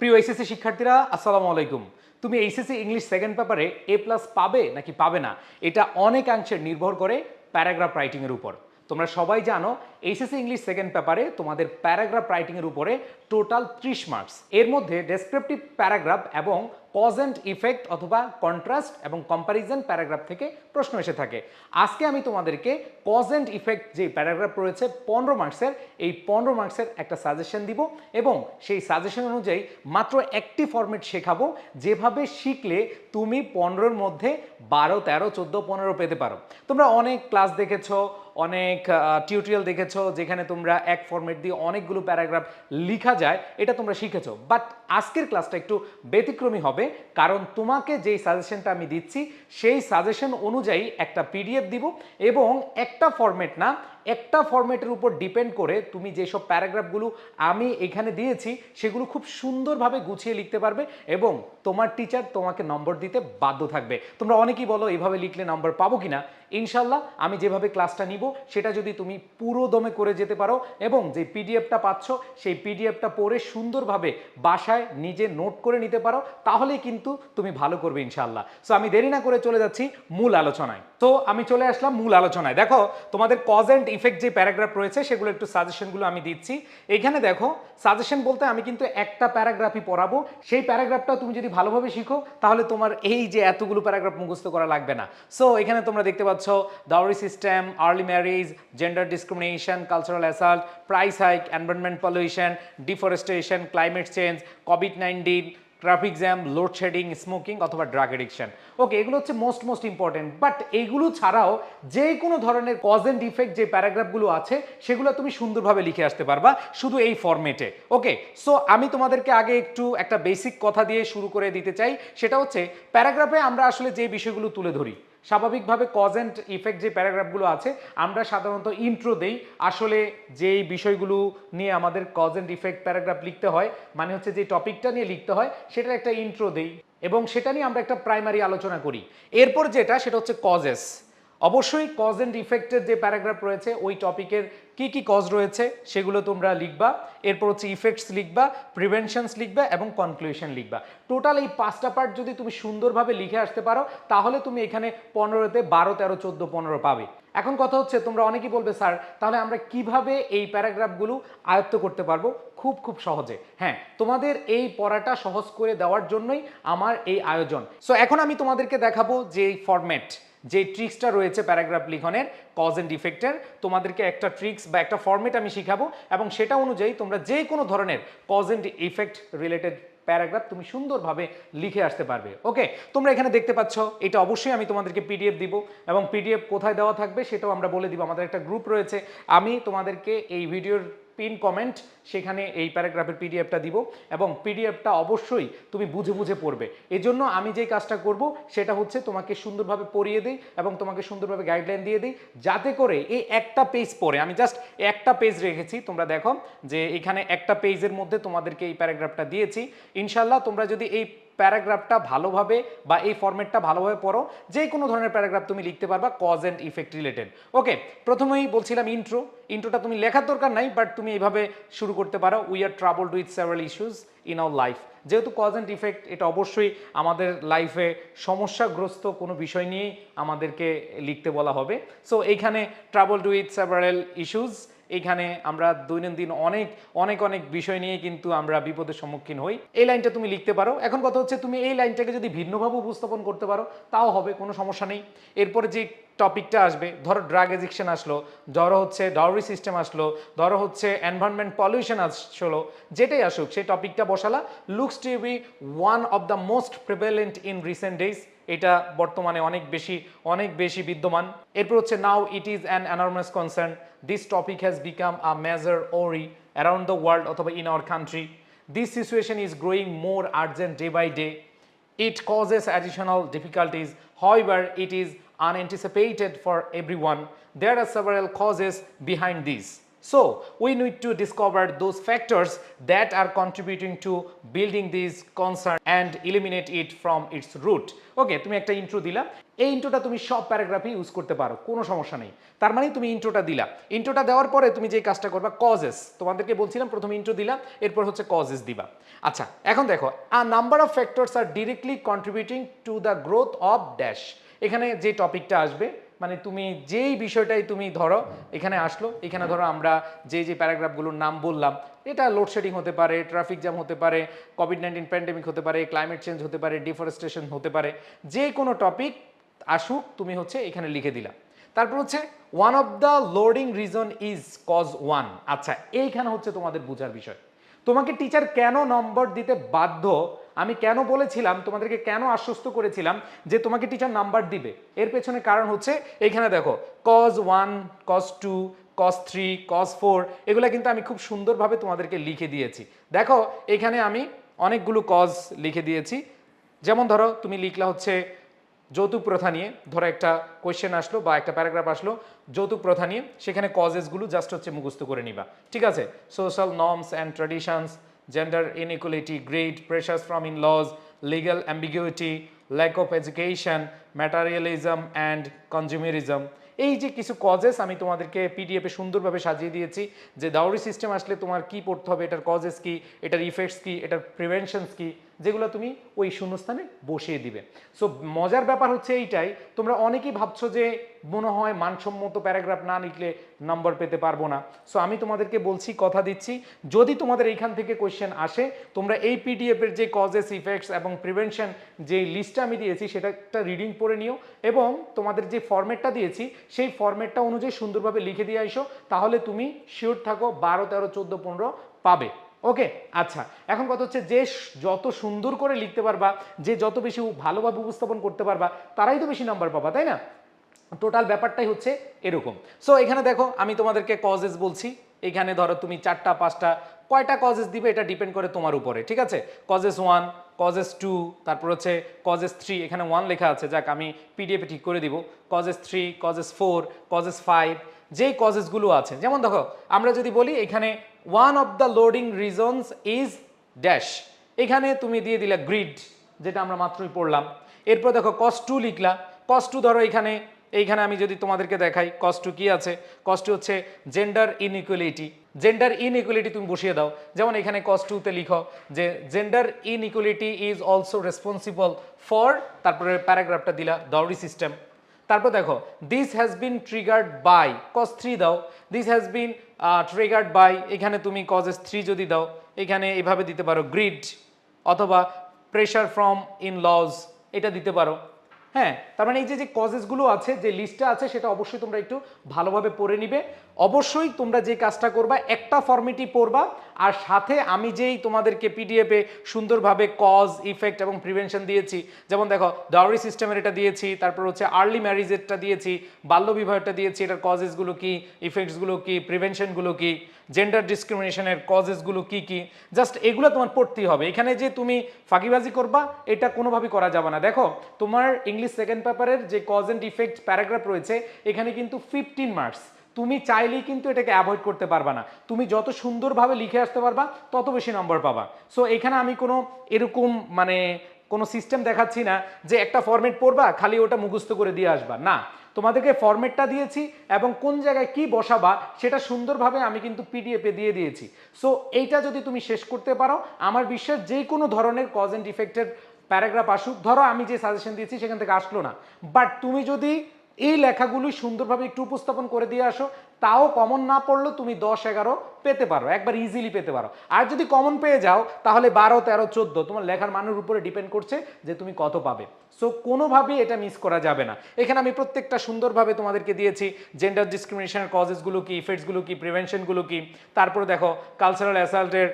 প্রিয় এইচএসসি শিক্ষার্থীরা, আসসালামু আলাইকুম। তুমি এইচএসসি ইংলিশ সেকেন্ড পেপারে এ প্লাস পাবে নাকি পাবে না? এটা অনেকাংশে নির্ভর করে প্যারাগ্রাফ রাইটিংয়ের উপর। তোমরা সবাই জানো এইচএসসি ইংলিশ সেকেন্ড পেপারে তোমাদের প্যারাগ্রাফ রাইটিংয়ের উপরে টোটাল ত্রিশ মার্কস এর মধ্যে ডেসক্রিপটিভ প্যারাগ্রাফ এবং কজ অ্যান্ড ইফেক্ট অথবা কন্ট্রাস্ট এবং কম্প্যারিজন প্যারাগ্রাফ থেকে প্রশ্ন এসে থাকে। আজকে আমি তোমাদেরকে কজ অ্যান্ড ইফেক্ট যে প্যারাগ্রাফ রয়েছে, পনেরো মার্কসের এই পনেরো মার্কসের একটা সাজেশন দিব এবং সেই সাজেশন অনুযায়ী মাত্র একটি ফরম্যাট শেখাবো যেভাবে শিখলে তুমি পনেরোর মধ্যে বারো, তেরো, চোদ্দ, পনেরো পেতে পারো। তোমরা অনেক ক্লাস দেখেছ অনেক টিউটোরিয়াল দেখেছ যেখানে তোমরা এক ফর্মেট দিয়ে অনেকগুলো প্যারাগ্রাফ লিখা যায়, এটা তোমরা শিখেছো। বাট আজকের ক্লাসটা একটু ব্যতিক্রমী হবে, কারণ তোমাকে যেই সাজেশনটা আমি দিচ্ছি, সেই সাজেশন অনুযায়ী একটা পিডিএফ দিব এবং একটা ফর্মেট না একটা ফরম্যাটের উপর ডিপেন্ড করে তুমি যেসব প্যারাগ্রাফগুলো আমি এখানে দিয়েছি, সেগুলো খুব সুন্দরভাবে গুছিয়ে লিখতে পারবে এবং তোমার টিচার তোমাকে নম্বর দিতে বাধ্য থাকবে। তোমরা অনেকেই বলো এইভাবে লিখলে নম্বর পাবো কিনা? ইনশাল্লাহ আমি যেভাবে ক্লাসটা নিব, সেটা যদি তুমি পুরো দমে করে যেতে পারো এবং যে পিডিএফটা পাচ্ছ, সেই পিডিএফটা পড়ে সুন্দরভাবে বাসায় নিজে নোট করে নিতে পারো তাহলে কিন্তু তুমি ভালো করবে ইনশাল্লাহ সো আমি দেরি না করে চলে যাচ্ছি মূল আলোচনায়। তো আমি চলে আসলাম মূল আলোচনায়। দেখো, তোমাদের কজ অ্যান্ড ইফেক্ট যে প্যারাগ্রাফ রয়েছে, সেগুলো একটু সাজেশনগুলো আমি দিচ্ছি। এখানে দেখো সাজেশন বলতে আমি কিন্তু একটা প্যারাগ্রাফই পড়াবো। সেই প্যারাগ্রাফটা তুমি যদি ভালোভাবে শিখো, তাহলে তোমার এই যে এতগুলো প্যারাগ্রাফ মুখস্থ করা লাগবে না। সো এখানে তোমরা দেখতে পাচ্ছ dowry system early marriage gender discrimination cultural assault price hike environment pollution deforestation climate change covid nineteen traffic jam load shedding smoking অথবা ড্রাগ এডিকশন ওকে এগুলো হচ্ছে মোস্ট মোস্ট ইম্পর্টেন্ট বাট এইগুলো ছাড়াও যে কোনো ধরনের কজ অ্যান্ড ইফেক্ট যে প্যারাগ্রাফগুলো আছে, সেগুলো তুমি সুন্দরভাবে লিখে আসতে পারবা শুধু এই ফর্মেটে ওকে সো আমি তোমাদেরকে আগে একটু একটা বেসিক কথা দিয়ে শুরু করে দিতে চাই। সেটা হচ্ছে প্যারাগ্রাফে আমরা আসলে যে বিষয়গুলো তুলে ধরি স্বাভাবিকভাবে কজ অ্যান্ড ইফেক্ট যে প্যারাগ্রাফগুলো আছে, আমরা সাধারণত ইন্ট্রো দেই। আসলে যেই বিষয়গুলো নিয়ে আমাদের কজ অ্যান্ড ইফেক্ট প্যারাগ্রাফ লিখতে হয় মানে হচ্ছে যে টপিকটা নিয়ে লিখতে হয়, সেটার একটা ইন্ট্রো দেই। এবং সেটা নিয়ে আমরা একটা প্রাইমারি আলোচনা করি। এরপর যেটা, সেটা হচ্ছে কজেস অবশ্যই কজ অ্যান্ড ইফেক্টের যে প্যারাগ্রাফ রয়েছে, ওই টপিকের কি কি কজ রয়েছে, সেগুলো তোমরা লিখবা। এরপর হচ্ছে ইফেক্টস লিখবা প্রিভেনশনস লিখবা এবং কনক্লুশন লিখবা। টোটাল এই পাঁচটা পার্ট যদি তুমি সুন্দরভাবে লিখে আসতে পারো, তাহলে তুমি এখানে পনেরোতে বারো, তেরো, চোদ্দ, পনেরো পাবে। এখন কথা হচ্ছে, তোমরা অনেকেই বলবে, স্যার, তাহলে আমরা কীভাবে এই প্যারাগ্রাফগুলো আয়ত্ত করতে পারব? খুব খুব সহজে। হ্যাঁ তোমাদের এই পড়াটা সহজ করে দেওয়ার জন্যই আমার এই আয়োজন। সো এখন আমি তোমাদেরকে দেখাবো যে এই ফরম্যাট যে ট্রিক্সটা রয়েছে প্যারাগ্রাফ লিখনের কজ অ্যান্ড ডিফেক্টের তোমাদেরকে একটা ট্রিক্স বা একটা ফর্মেট আমি শিখাবো এবং সেটা অনুযায়ী তোমরা যে কোনো ধরনের cause and effect related paragraph তুমি সুন্দরভাবে লিখে আসতে পারবে। ওকে তোমরা এখানে দেখতে পাচ্ছ, এটা অবশ্যই আমি তোমাদেরকে পিডিএফ দিব এবং পিডিএফ কোথায় দেওয়া থাকবে সেটাও আমরা বলে দিব। আমাদের একটা গ্রুপ রয়েছে। আমি তোমাদেরকে এই ভিডিওর পিন কমেন্ট সেখানে এই প্যারাগ্রাফের পিডিএফটা দিব এবং পিডিএফটা অবশ্যই তুমি বুঝে বুঝে পড়বে। এই জন্য আমি যেই কাজটা করব, সেটা হচ্ছে তোমাকে সুন্দরভাবে পড়িয়ে দিই এবং তোমাকে সুন্দরভাবে গাইডলাইন দিয়ে দিই, যাতে করে এই একটা পেজ পড়ে। আমি জাস্ট একটা পেজ রেখেছি, তোমরা দেখো যে এখানে একটা পেজের মধ্যে তোমাদেরকে এই প্যারাগ্রাফটা দিয়েছি। ইনশাল্লাহ তোমরা যদি এই প্যারাগ্রাফটা ভালোভাবে বা এই ফরম্যাটটা ভালোভাবে পড়ো। যে কোনো ধরনের প্যারাগ্রাফ তুমি লিখতে পারবা cause and effect related okay প্রথমেই বলছিলাম ইন্ট্রো ইন্ট্রোটা তুমি লেখার দরকার নাই বাট তুমি এইভাবে শুরু করতে পারো। We are travelled with several issues in our life যেহেতু কজ অ্যান্ড ইফেক্ট এটা অবশ্যই আমাদের লাইফে সমস্যাগ্রস্ত কোনো বিষয় নিয়েই আমাদেরকে লিখতে বলা হবে। সো এইখানে ট্রাভেলড উইথ সেভারাল ইস্যুস এইখানে আমরা দৈনন্দিন অনেক অনেক অনেক বিষয় নিয়ে কিন্তু আমরা বিপদের সম্মুখীন হই। এই লাইনটা তুমি লিখতে পারো। এখন কথা হচ্ছে তুমি এই লাইনটাকে যদি ভিন্নভাবে উপস্থাপন করতে পারো, তাও হবে, কোনো সমস্যা নেই। এরপরে যে টপিকটা আসবে, ধরো ড্রাগ এডিকশন আসলো, ধরো হচ্ছে ডাউরি সিস্টেম আসলো, ধরো হচ্ছে এনভায়রনমেন্ট পলিউশন আসলো, যেটাই আসুক, সেই টপিকটা বসালা। Looks to be one of the most prevalent in recent days এটা বর্তমানে অনেক বেশি অনেক বেশি বিদ্যমান এরপর হচ্ছে now it is an enormous concern this topic has become a major worry around the world অথবা in our country this situation is growing more urgent day by day It causes additional difficulties. However, it is unanticipated for everyone. There are several causes behind this. So, we need to discover those factors that are contributing to building this concern and eliminate it from its root. Okay তুমি একটা intro দিলা। এই ইন্ট্রোটা তুমি সব প্যারাগ্রাফে use করতে পারো, কোনো সমস্যা নেই। তার মানে তুমি ইন্ট্রোটা দিলা। ইন্ট্রোটা দেওয়ার পরে তুমি যে কাজটা করবা কজেস তোমাদেরকে বলছিলাম, প্রথমে ইন্ট্রো দিলা, এরপর হচ্ছে কজেস দিবা। আচ্ছা এখন দেখো a number of factors are directly contributing to the growth of dash এখানে যে টপিকটা আসবে মানে তুমি যেই বিষয়টাই তুমি ধরো, এখানে আসলো, এখানে ধরো আমরা যে যে প্যারাগ্রাফগুলোর নাম বললাম, এটা লোডশেডিং হতে পারে ট্রাফিক জ্যাম হতে পারে কোভিড নাইন্টিন প্যান্ডেমিক হতে পারে ক্লাইমেট চেঞ্জ হতে পারে ডিফরেস্টেশন হতে পারে, যে কোনো টপিক আসুক, তুমি হচ্ছে এখানে লিখে দিলা। তারপর হচ্ছে one of the leading reason is cause one আচ্ছা এইখানে হচ্ছে তোমাদের বোঝার বিষয়। তোমাকে টিচার কেন নম্বর দিতে বাধ্য? আমি কেন বলেছিলাম, তোমাদেরকে কেন আশ্বস্ত করেছিলাম যে তোমাকে টিচার নাম্বার দিবে? এর পেছনে কারণ হচ্ছে, এইখানে দেখো cause one cause two cause three cause four এগুলো কিন্তু আমি খুব সুন্দরভাবে তোমাদেরকে লিখে দিয়েছি। দেখো, এখানে আমি অনেকগুলো কজ লিখে দিয়েছি। যেমন ধরো, তুমি লিখলা হচ্ছে যৌতুক প্রথা নিয়ে ধরো একটা কোয়েশ্চেন আসলো বা একটা প্যারাগ্রাফ আসলো, যৌতুক প্রথা নিয়ে সেখানে কজেসগুলো জাস্ট হচ্ছে মুখস্থ করে নিবা, ঠিক আছে? Social norms and traditions gender inequality grade pressures from in laws legal ambiguity lack of education materialism and consumerism এই যে কিছু কজেস আমি তোমাদেরকে পিডিএফে সুন্দরভাবে সাজিয়ে দিয়েছি, যে দাউরি সিস্টেম আসলে তোমার কি পড়তে হবে, এটার কজেস কি, এটার ইফেক্টস কি, এটার প্রিভেনশনস কি যেগুলো তুমি ওই শূন্যস্থানে বসিয়ে দিবে। সো মজার ব্যাপার হচ্ছে এইটাই, তোমরা অনেকেই ভাবছ যে মনে হয় মানসম্মত প্যারাগ্রাফ না লিখলে নম্বর পেতে পারব না। সো আমি তোমাদেরকে বলছি, কথা দিচ্ছি, যদি তোমাদের এইখান থেকে কোয়েশ্চেন আসে, তোমরা এই পিডিএফের যে কজেস ইফেক্টস এবং প্রিভেনশন যে লিস্টটা আমি দিয়েছি, সেটা একটা রিডিং পড়ে নিও এবং তোমাদের যে ফর্মেটটা দিয়েছি, সেই ফর্মেটটা অনুযায়ী সুন্দরভাবে লিখে দিয়ে আইসো, তাহলে তুমি শিওর থাকো বারো, তেরো, চোদ্দ, পনেরো পাবে। ওকে আচ্ছা এখন কথা হচ্ছে যে যত সুন্দর করে লিখতে পারবা, যে যত বেশি ভালোভাবে উপস্থাপন করতে পারবা, তারাই তো বেশি নাম্বার পাবা, তাই না? টোটাল ব্যাপারটাই হচ্ছে এরকম। সো এখানে দেখো, আমি তোমাদেরকে কজেস বলছি। এখানে ধরো তুমি চারটা, পাঁচটা, কয়টা কজেস দিবে, এটা ডিপেন্ড করে তোমার উপরে, ঠিক আছে? কজেস ওয়ান কজেস টু তারপর হচ্ছে কজেস থ্রি এখানে ওয়ান লেখা আছে, যাক, আমি পিডিএফে ঠিক করে দিব। Causes three causes four causes five যেই কজেসগুলো আছে, যেমন দেখো, আমরা যদি বলি এখানে one of the leading reasons is dash এখানে তুমি দিয়ে দিলা গ্রিড যেটা আমরা মাত্রই পড়লাম। এরপর দেখো কস টু লিখলা। কস টু ধরো এখানে। এইখানে আমি যদি তোমাদেরকে দেখাই কস টু কি আছে? কস টু হচ্ছে জেন্ডার ইনইকুয়ালিটি জেন্ডার ইনইকুয়ালিটি তুমি বসিয়ে দাও। যেমন এখানে কস টুতে লিখো যে gender inequality is also responsible for তারপরে প্যারাগ্রাফটা দিলা দাউরি সিস্টেম তারপর দেখো this has been triggered by cause three দাও। This has been triggered by এখানে তুমি কজেস থ্রি যদি দাও, এখানে এভাবে দিতে পারো গ্রিড অথবা প্রেশার ফ্রম ইন লজ এটা দিতে পারো। হ্যাঁ তার মানে এই যে যে কজেসগুলো আছে, যে লিস্টটা আছে, সেটা অবশ্যই তোমরা একটু ভালোভাবে পড়ে নিবে। অবশ্যই তোমরা যে কাজটা করবা, একটা ফর্মেটই পড়বা, আর সাথে আমি যেই তোমাদেরকে পিডিএফে সুন্দরভাবে কজ ইফেক্ট এবং প্রিভেনশন দিয়েছি, যেমন দেখো ডাউরি সিস্টেমের এটা দিয়েছি, তারপর হচ্ছে আর্লি ম্যারিজেরটা দিয়েছি বাল্যবিবাহটা দিয়েছি, এটার কজেসগুলো কি ইফেক্টসগুলো কি প্রিভেনশনগুলো কি জেন্ডার ডিসক্রিমিনেশনের কজেসগুলো কি কি জাস্ট এগুলো তোমার পড়তেই হবে। এখানে যে তুমি ফাঁকিবাজি করবা, এটা কোনোভাবেই করা যাবে না। দেখো, তোমার ইংলিশ সেকেন্ড পেপারের যে কজ অ্যান্ড ইফেক্ট প্যারাগ্রাফ রয়েছে, এখানে কিন্তু ফিফটিন মার্কস তুমি চাইলেই কিন্তু এটাকে অ্যাভয়েড করতে পারবা না। তুমি যত সুন্দরভাবে লিখে আসতে পারবা, তত বেশি নম্বর পাবা। সো এখানে আমি কোনো এরকম মানে কোনো সিস্টেম দেখাচ্ছি না যে একটা ফরম্যাট পড়বা, খালি ওটা মুখস্থ করে দিয়ে আসবা। না, তোমাদেরকে ফরম্যাটটা দিয়েছি এবং কোন জায়গায় কি বসাবা, সেটা সুন্দরভাবে আমি কিন্তু পিডিএফে দিয়ে দিয়েছি। সো এইটা যদি তুমি শেষ করতে পারো, আমার বিশ্বাস যে কোনো ধরনের কজ অ্যান্ড ইফেক্টের প্যারাগ্রাফ আসুক। ধরো, আমি যে সাজেশন দিয়েছি, সেখান থেকে আসলো না। বাট তুমি যদি এই লেখাগুলি সুন্দরভাবে একটু উপস্থাপন করে দিয়ে আসো। তাও কমন না পড়লেও তুমি দশ, এগারো পেতে পারো, একবার ইজিলি পেতে পারো। আর যদি কমন পেয়ে যাও, তাহলে বারো, তেরো, চোদ্দ, তোমার লেখার মানের উপরে ডিপেন্ড করছে যে তুমি কত পাবে। সো কোনোভাবেই এটা মিস করা যাবে না। এখানে আমি প্রত্যেকটা সুন্দরভাবে তোমাদেরকে দিয়েছি জেন্ডার ডিসক্রিমিনেশনের কজেসগুলো কি ইফেক্টসগুলো কি প্রিভেনশনগুলো কি। তারপরে দেখো কালচারাল অ্যাসাল্টের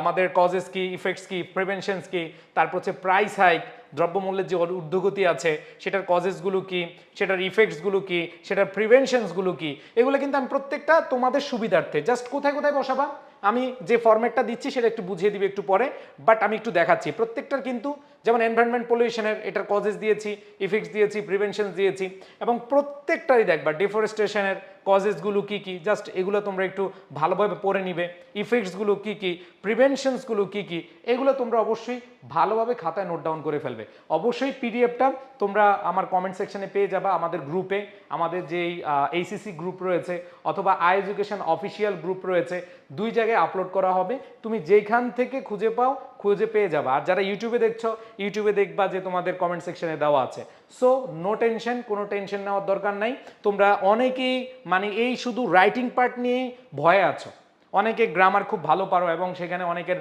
আমাদের কজেস কি ইফেক্টস কি প্রিভেনশনস কি। তারপর হচ্ছে প্রাইস হাইক দ্রব্যমূল্যের যে ঊর্ধ্বগতি আছে, সেটার কজেসগুলো কি, সেটার ইফেক্টসগুলো কি, সেটার প্রিভেনশনসগুলো কি, এগুলো কিন্তু আমি প্রত্যেকটা তোমাদের সুবিধার্থে জাস্ট কোথায় কোথায় বসাবা? আমি যে ফরম্যাটটা দিচ্ছি, সেটা একটু বুঝিয়ে দিবে একটু পরে বাট আমি একটু দেখাচ্ছি। প্রত্যেকটার কিন্তু যেমন এনভায়রনমেন্ট পলিউশনের এটার কজেস দিয়েছি ইফেক্টস দিয়েছি প্রিভেনশন দিয়েছি, এবং প্রত্যেকটারই দেখবা ডিফরেস্টেশনের কজেসগুলো কি কি? জাস্ট এগুলো তোমরা একটু ভালোভাবে পড়ে নিবে। ইফেক্টসগুলো কি কি? প্রিভেনশনসগুলো কি কি? এগুলো তোমরা অবশ্যই ভালোভাবে খাতায় নোট ডাউন করে ফেলবে। অবশ্যই পিডিএফটা তোমরা আমার কমেন্ট সেকশনে পেয়ে যাবা আমাদের গ্রুপে আমাদের যেই এইসিসি গ্রুপ রয়েছে অথবা আই এডুকেশন অফিসিয়াল গ্রুপ রয়েছে, দুই জায়গায় আপলোড করা হবে। তুমি যেখান থেকে খুঁজে পাও, খুঁজে পেয়ে যাবা। আর যারা ইউটিউবে দেখছ ইউটিউবে দেখবা যে তোমাদের কমেন্ট সেকশনে দেওয়া আছে। সো নো টেনশন কোনো টেনশন নেওয়ার দরকার নাই। তোমরা অনেকেই মানে এই শুধু রাইটিং পার্ট নিয়ে ভয়ে আছো। অনেকে গ্রামার খুব ভালো পারো এবং সেখানে অনেকের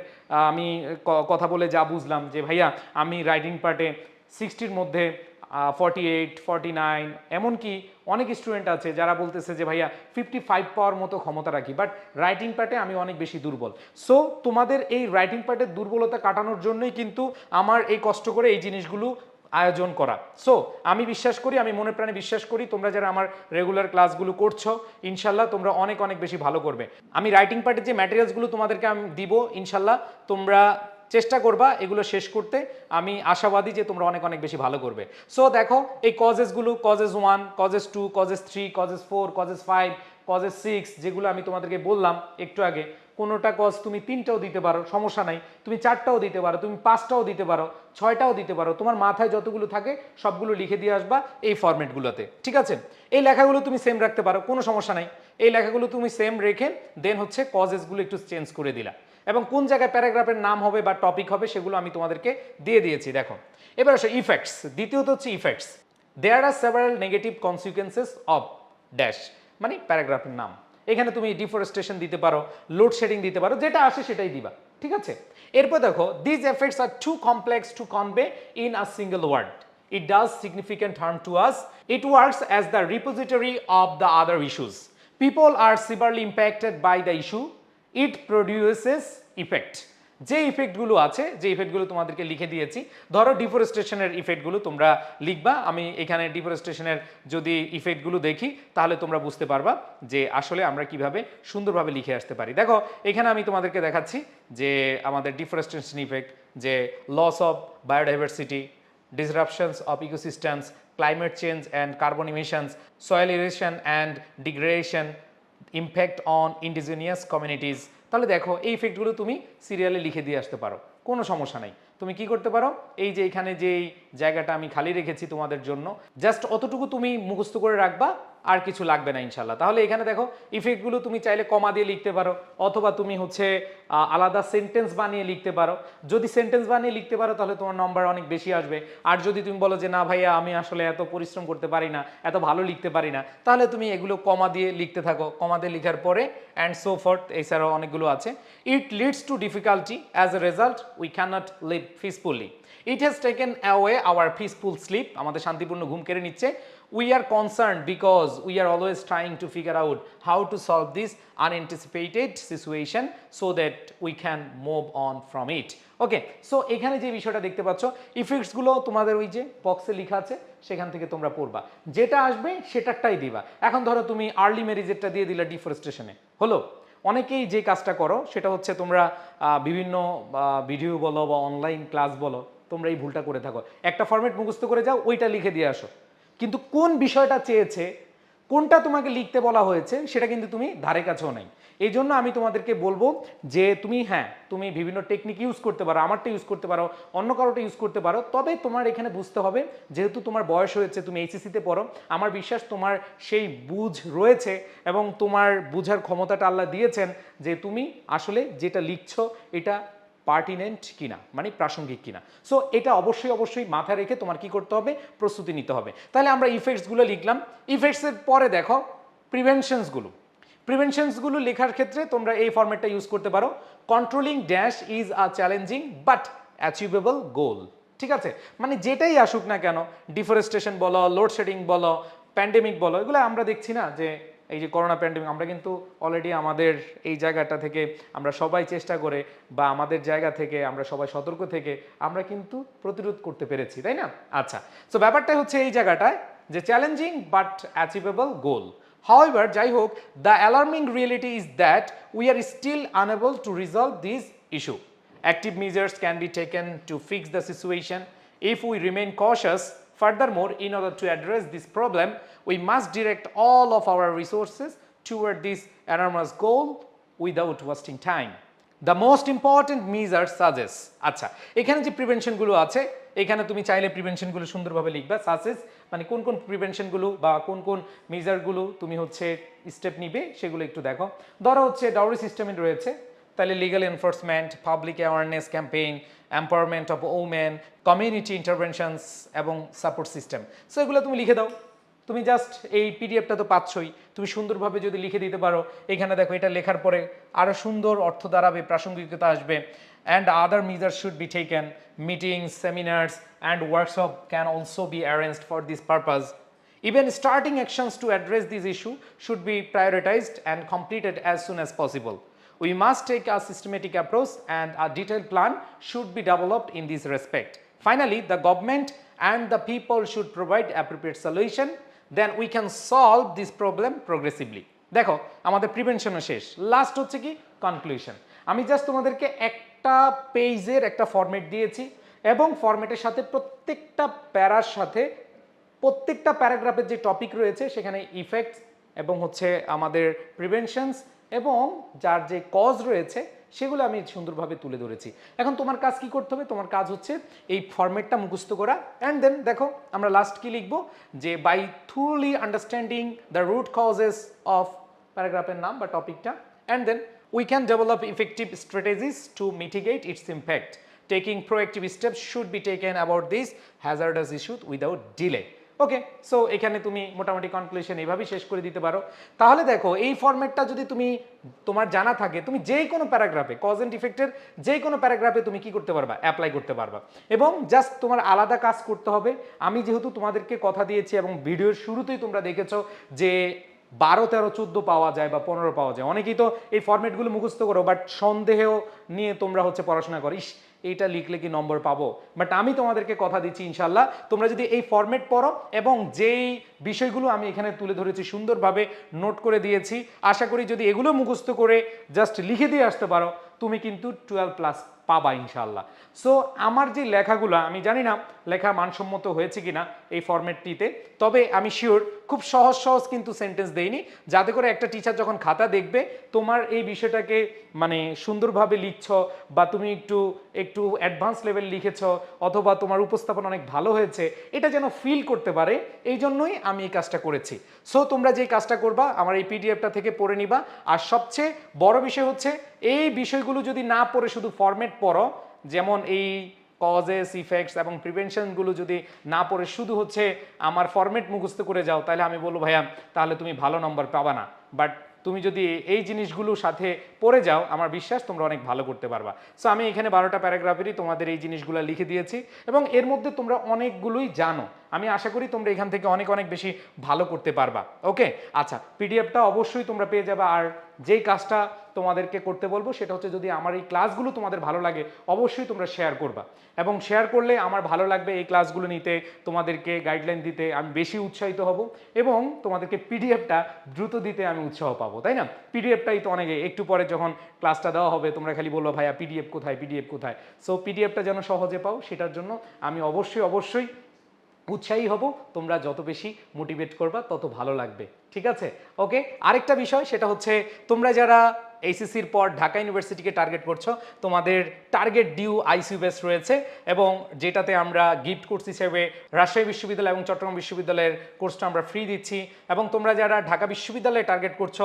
আমি কথা বলে যা বুঝলাম যে, ভাইয়া, আমি রাইটিং পার্টে সিক্সটির মধ্যে ফর্টি এইট ফর্টি নাইন এমনকি অনেক স্টুডেন্ট আছে যারা বলতেছে যে, ভাইয়া ফিফটি ফাইভ পাওয়ার মতো ক্ষমতা রাখি বাট রাইটিং পার্টে আমি অনেক বেশি দুর্বল। সো তোমাদের এই রাইটিং পার্টের দুর্বলতা কাটানোর জন্যই কিন্তু আমার এই কষ্ট করে এই জিনিসগুলো আয়োজন করা। সো আমি বিশ্বাস করি, আমি মনে প্রাণে বিশ্বাস করি, তোমরা যারা আমার রেগুলার ক্লাসগুলো করছ, ইনশাল্লাহ তোমরা অনেক অনেক বেশি ভালো করবে। আমি রাইটিং পার্টের যে ম্যাটেরিয়ালসগুলো তোমাদেরকে আমি দিব, ইনশাল্লাহ তোমরা চেষ্টা করবা এগুলো শেষ করতে। আমি আশাবাদী যে তোমরা অনেক অনেক বেশি ভালো করবে। সো দেখো, এই কজেসগুলো causes one causes two causes three causes four causes five causes six যেগুলো আমি তোমাদেরকে বললাম একটু আগে কোনোটা কজ তুমি তিনটাও দিতে পারো, সমস্যা নাই। তুমি চারটাও দিতে পারো, তুমি পাঁচটাও দিতে পারো, ছয়টাও দিতে পারো, তোমার মাথায় যতগুলো থাকে সবগুলো লিখে দিয়ে আসবা এই ফরম্যাটগুলোতে ঠিক আছে? এই লেখাগুলো তুমি সেম রাখতে পারো, কোনো সমস্যা নাই। এই লেখাগুলো তুমি সেম রেখে দেন হচ্ছে কজেসগুলো একটু চেঞ্জ করে দিলা। এবং কোন জায়গায় প্যারাগ্রাফের নাম হবে বা টপিক হবে সেগুলো আমি তোমাদেরকে দিয়ে দিয়েছি, দেখো। এবার আসো ইফেক্টস দ্বিতীয়ত হচ্ছে effects there are several negative consequences of dash মানে প্যারাগ্রাফের নাম। এখানে তুমি ডিফরেস্টেশন দিতে পারো লোডশেডিং দিতে পারো যেটা আসে সেটাই দিবা ঠিক আছে এরপর দেখো these effects are too complex to convey in a single word It does significant harm to us. It works as the repository of the other issues. People are severely impacted by the issue it produces effect. যে ইফেক্টগুলো আছে যে ইফেক্টগুলো তোমাদেরকে লিখে দিয়েছি ধরো ডিফরেস্টেশনের ইফেক্টগুলো তোমরা লিখবা। আমি এখানে ডিফরেস্টেশনের যদি ইফেক্টগুলো দেখি তাহলে তোমরা বুঝতে পারবা যে আসলে আমরা কীভাবে সুন্দরভাবে লিখে আসতে পারি। দেখো এখানে আমি তোমাদেরকে দেখাচ্ছি যে আমাদের ডিফরেস্টেশন ইফেক্ট যে loss of biodiversity disruptions of ecosystems, climate change and carbon emissions, soil erosion and degradation, impact on indigenous communities তাহলে দেখো, এই ইফেক্টগুলো তুমি সিরিয়ালে লিখে দিয়ে আসতে পারো। কোনো সমস্যা নাই। তুমি কি করতে পারো? এই যে এখানে যেই জায়গাটা আমি খালি রেখেছি তোমাদের জন্য জাস্ট অতটুকু তুমি মুখস্থ করে রাখবা। আর কিছু লাগবে না ইনশাল্লাহ তাহলে এখানে দেখো ইফেক্টগুলো তুমি চাইলে কমা দিয়ে লিখতে পারো, অথবা তুমি হচ্ছে আলাদা সেন্টেন্স বানিয়ে লিখতে পারো। যদি সেন্টেন্স বানিয়ে লিখতে পারো, তাহলে তোমার নম্বর অনেক বেশি আসবে। আর যদি তুমি বলো যে, না ভাইয়া, আমি আসলে এত পরিশ্রম করতে পারি না, এত ভালো লিখতে পারি না, তাহলে তুমি এগুলো কমা দিয়ে লিখতে থাকো। কমা দিয়ে লিখার পরে অ্যান্ড সো ফর্থ এছাড়াও অনেকগুলো আছে। It leads to difficulty as a result we can't live peacefully it has taken away our peaceful sleep আমাদের শান্তিপূর্ণ ঘুম কেড়ে নিচ্ছে। We are concern because we are always trying to figure out how to solve this unanticipated situation so that we can move on from it okay so এখানে যে বিষয়টা দেখতে পাচ্ছ ইফেক্টসগুলো তোমাদের ওই যে বক্সে লেখা আছে, সেখান থেকে তোমরা পড়বা। যেটা আসবে সেটারটাই দিবা। এখন ধরো তুমি আর্লি ম্যারিজেরটা দিয়ে দিলা ডিফরেস্টেশনে হলো? অনেকেই যে কাজটা করো, সেটা হচ্ছে তোমরা বিভিন্ন ভিডিও বলো বা অনলাইন ক্লাস বলো, তোমরা এই ভুলটা করে থাকো। একটা ফরম্যাট মুখস্থ করে যাও, ওইটা লিখে দিয়ে আসো। কিন্তু কোন বিষয়টা চেয়েছে, কোনটা তোমাকে লিখতে বলা হয়েছে, সেটা কিন্তু তুমি ধারে কাছেও নাই। এই জন্য আমি তোমাদেরকে বলব যে তুমি হ্যাঁ তুমি বিভিন্ন টেকনিক ইউজ করতে পারো, আমারটা ইউজ করতে পারো, অন্য কারোটা ইউজ করতে পারো, তবে তোমার এখানে বুঝতে হবে, যেহেতু তোমার বয়স হয়েছে, তুমি এইচএসিতে পড়ো, আমার বিশ্বাস তোমার সেই বুঝ রয়েছে এবং তোমার বুঝার ক্ষমতাটা আল্লাহ দিয়েছেন যে তুমি আসলে যেটা লিখছো, এটা পার্টিনেন্ট কিনা মানে প্রাসঙ্গিক কিনা। সো এটা অবশ্যই অবশ্যই মাথায় রেখে তোমার কি করতে হবে? প্রস্তুতি নিতে হবে। তাহলে আমরা ইফেক্টসগুলো লিখলাম। ইফেক্টসের পরে দেখো প্রিভেনশনসগুলো প্রিভেনশনসগুলো লেখার ক্ষেত্রে তোমরা এই ফরম্যাটটা ইউজ করতে পারো। Controlling dash is a challenging but achievable goal ঠিক আছে? মানে যেটাই আসুক না কেন ডিফরেস্টেশন বলো লোডশেডিং বলো প্যান্ডেমিক বলো, এগুলো আমরা দেখছি না যে এই যে করোনা প্যান্ডেমিক আমরা কিন্তু অলরেডি আমাদের এই জায়গাটা থেকে আমরা সবাই চেষ্টা করে বা আমাদের জায়গা থেকে আমরা সবাই সতর্ক থেকে আমরা কিন্তু প্রতিরোধ করতে পেরেছি তাই না? আচ্ছা তো ব্যাপারটা হচ্ছে এই জায়গাটায় যে challenging but achievable goal However, যাই হোক the alarming reality is that we are still unable to resolve this issue Active measures can be taken to fix the situation if we remain cautious. Furthermore, in order to address this problem, we must direct all of our resources toward this enormous goal without wasting time the most important measure such as আচ্ছা এখানে যে প্রিভেনশনগুলো আছে, এখানে তুমি চাইলে প্রিভেনশনগুলো সুন্দরভাবে লিখবা such as মানে কোন কোন প্রিভেনশনগুলো বা কোন কোন মেজারগুলো তুমি হচ্ছে স্টেপ নিবে, সেগুলো একটু দেখো। ধরো হচ্ছে ডাউরি সিস্টেমে রয়েছে, তাহলে legal enforcement public awareness campaign empowerment of women community interventions এবং সাপোর্ট সিস্টেম সো এগুলো তুমি লিখে দাও। তুমি জাস্ট এই পিডিএফটা তো পাচ্ছই। তুমি সুন্দরভাবে যদি লিখে দিতে পারো, এখানে দেখো এটা লেখার পরে আরও সুন্দর অর্থ দাঁড়াবে, প্রাসঙ্গিকতা আসবে। And other measure should be taken meeting seminars and workshop can also be arranged for this purpose even starting actions to address this issue should be prioritized and completed as soon as possible we must take a systematic approach and a detail plan should be developed in this respect finally the government and the people should provide appropriate solution Then we can solve this problem progressively. দেখো, আমাদের প্রিভেনশনও শেষ। Last হচ্ছে কি? Conclusion আমি just তোমাদেরকে একটা পেজের একটা ফরম্যাট দিয়েছি এবং ফরম্যাটের সাথে প্রত্যেকটা প্যারার সাথে প্রত্যেকটা প্যারাগ্রাফের যে টপিক রয়েছে, সেখানে ইফেক্টস এবং হচ্ছে আমাদের প্রিভেনশনস এবং যার যে কজ রয়েছে সেগুলো আমি সুন্দরভাবে তুলে ধরেছি। এখন তোমার কাজ কি করতে হবে? তোমার কাজ হচ্ছে এই ফরম্যাটটা মুখস্থ করা। অ্যান্ড দেন দেখো, আমরা লাস্ট কি লিখব? যে by thoroughly understanding the root causes of প্যারাগ্রাফের নাম বা টপিকটা and then we can develop effective strategies to mitigate its impact taking proactive steps should be taken about this hazardous issue without delay okay so এখানে তুমি মোটামুটি conclusion এইভাবেই শেষ করে দিতে পারো। তাহলে দেখো, এই ফর্মেটটা যদি তুমি, তোমার জানা থাকে, তুমি যে কোনো প্যারাগ্রাফে কজ অ্যান্ড ইফেক্টের যে কোনো প্যারাগ্রাফে তুমি কি করতে পারবা? অ্যাপ্লাই করতে পারবা। এবং জাস্ট তোমার আলাদা কাজ করতে হবে। আমি যেহেতু তোমাদেরকে কথা দিয়েছি এবং ভিডিওর শুরুতেই তোমরা দেখেছ যে বারো তেরো চোদ্দ পাওয়া যায় বা পনেরো পাওয়া যায়। অনেকেই তো এই ফরম্যাটগুলো মুখস্থ করো বাট সন্দেহেও নিয়ে তোমরা হচ্ছে পড়াশোনা করো। ইস, এইটা লিখলে কি নম্বর পাবো? বাট আমি তোমাদেরকে কথা দিচ্ছি ইনশাল্লাহ তোমরা যদি এই ফরম্যাট পড়ো এবং যেই বিষয়গুলো আমি এখানে তুলে ধরেছি সুন্দরভাবে নোট করে দিয়েছি, আশা করি যদি এগুলো মুখস্থ করে জাস্ট লিখে দিয়ে আসতে পারো, তুমি কিন্তু টুয়েলভ প্লাস পাবা ইনশাল্লাহ সো আমার যে লেখাগুলো, আমি জানি না লেখা মানসম্মত হয়েছে কি না এই ফরম্যাটটিতে, তবে আমি শিওর খুব সহজ সহজ কিন্তু সেন্টেন্স দেইনি। যাতে করে একটা টিচার যখন খাতা দেখবে, তোমার এই বিষয়টাকে মানে সুন্দরভাবে লিখছ বা তুমি একটু একটু অ্যাডভান্স লেভেল লিখেছ অথবা তোমার উপস্থাপন অনেক ভালো হয়েছে, এটা যেন ফিল করতে পারে, এই জন্যই আমি এই কাজটা করেছি। সো তোমরা যে কাজটা করবা, আমার এই পিডিএফটা থেকে পড়ে নিবা। আর সবচেয়ে বড় বিষয় হচ্ছে, এই বিষয়গুলো যদি না পড়ে শুধু ফরম্যাট পড়ো, যেমন এই কজেস ইফেক্টস এবং প্রিভেনশনগুলো যদি না পড়ে শুধু হচ্ছে আমার ফরম্যাট মুখস্থ করে যাও, তাহলে আমি বলব, ভাইয়া, তাহলে তুমি ভালো নম্বর পাবা না। বাট তুমি যদি এই জিনিসগুলোর সাথে পড়ে যাও, আমার বিশ্বাস তোমরা অনেক ভালো করতে পারবা। সো আমি এখানে বারোটা প্যারাগ্রাফেরই তোমাদের এই জিনিসগুলো লিখে দিয়েছি এবং এর মধ্যে তোমরা অনেকগুলোই জানো। আমি আশা করি তোমরা এখান থেকে অনেক অনেক বেশি ভালো করতে পারবা। ওকে আচ্ছা পিডিএফটা অবশ্যই তোমরা পেয়ে যাবে। আর যেই কাজটা তোমাদেরকে করতে বলব, সেটা হচ্ছে যদি আমার এই ক্লাসগুলো তোমাদের ভালো লাগে, অবশ্যই তোমরা শেয়ার করবা। এবং শেয়ার করলে আমার ভালো লাগবে এই ক্লাসগুলো নিতে, তোমাদেরকে গাইডলাইন দিতে আমি বেশি উৎসাহিত হব এবং তোমাদেরকে পিডিএফটা দ্রুত দিতে আমি উৎসাহ পাবো, তাই না? পিডিএফটাই তো অনেকে একটু পরে যখন ক্লাসটা দেওয়া হবে, তোমরা খালি বলব, ভাইয়া পিডিএফ কোথায়? পিডিএফ কোথায়? সো পিডিএফটা যেন সহজে পাও, সেটার জন্য আমি অবশ্যই অবশ্যই উৎসাহী হব। তোমরা যত বেশি মোটিভেট করবা, তত ভালো লাগবে। ঠিক আছে? ওকে আরেকটা বিষয়, সেটা হচ্ছে তোমরা যারা এইচএসির পর ঢাকা ইউনিভার্সিটিকে টার্গেট করছ, তোমাদের টার্গেট ডিউ আইসিউ বেস রয়েছে এবং যেটাতে আমরা গিফট কোর্স হিসেবে রাজশাহী বিশ্ববিদ্যালয় এবং চট্টগ্রাম বিশ্ববিদ্যালয়ের কোর্সটা আমরা ফ্রি দিচ্ছি। এবং তোমরা যারা ঢাকা বিশ্ববিদ্যালয়ে টার্গেট করছ,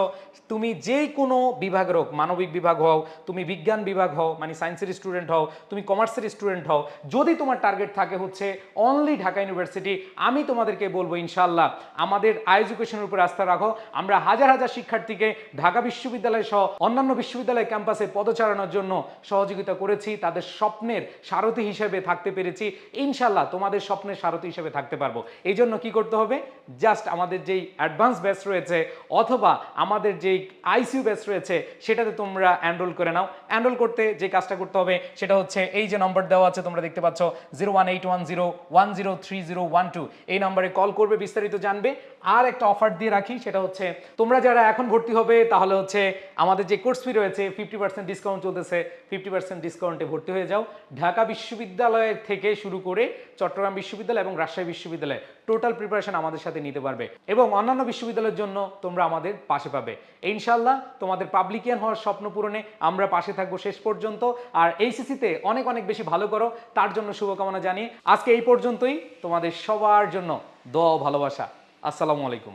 তুমি যে কোনো বিভাগের হোক, মানবিক বিভাগ হও তুমি বিজ্ঞান বিভাগ হও মানে সায়েন্সের স্টুডেন্ট হও তুমি কমার্সের স্টুডেন্ট হও যদি তোমার টার্গেট থাকে হচ্ছে অনলি ঢাকা ইউনিভার্সিটি, আমি তোমাদেরকে বলব ইনশাল্লাহ আমাদের আই এডুকেশনের উপর আস্থা রাখো। আমরা হাজার হাজার শিক্ষার্থীকে ঢাকা বিশ্ববিদ্যালয় সহ অন্যান্য বিশ্ববিদ্যালয় ক্যাম্পাসে পদচারণার জন্য সহযোগিতা করেছি। তাদের স্বপ্নের সারথি হিসেবে থাকতে পেরেছি। ইনশাল্লাহ তোমাদের স্বপ্নের সারথি হিসেবে থাকতে পারব। এই জন্য কি করতে হবে? জাস্ট আমাদের যেই অ্যাডভান্স ব্যাচ রয়েছে, অথবা আমাদের যেই আইসিউ ব্যাচ রয়েছে, সেটাতে তোমরা এনরোল করে নাও। এনরোল করতে যে কাজটা করতে হবে, সেটা হচ্ছে এই যে নম্বর দেওয়া আছে, তোমরা দেখতে পাচ্ছ zero one eight one zero one zero three zero one two এই নম্বরে কল করবে, বিস্তারিত জানবে। আর একটা অফার দিয়ে রাখি, সেটা হচ্ছে তোমরা যারা এখন ভর্তি হবে, তাহলে হচ্ছে আমাদের যে কোর্স ফি রয়েছে ফিফটি পার্সেন্ট ডিসকাউন্ট চলতেছে ফিফটি পার্সেন্ট ডিসকাউন্টে ভর্তি হয়ে যাও। ঢাকা বিশ্ববিদ্যালয় থেকে শুরু করে চট্টগ্রাম বিশ্ববিদ্যালয় এবং রাজশাহী বিশ্ববিদ্যালয় টোটাল প্রিপারেশন আমাদের সাথে নিতে পারবে এবং অন্যান্য বিশ্ববিদ্যালয়ের জন্য তোমরা আমাদের পাশে পাবে। ইনশাল্লাহ তোমাদের পাবলিকিয়ান হওয়ার স্বপ্ন পূরণে আমরা পাশে থাকব শেষ পর্যন্ত। আর এইচএসিতে অনেক অনেক বেশি ভালো করো, তার জন্য শুভকামনা জানিয়ে আজকে এই পর্যন্তই। তোমাদের সবার জন্য দোয়া ভালোবাসা। আসসালামু আলাইকুম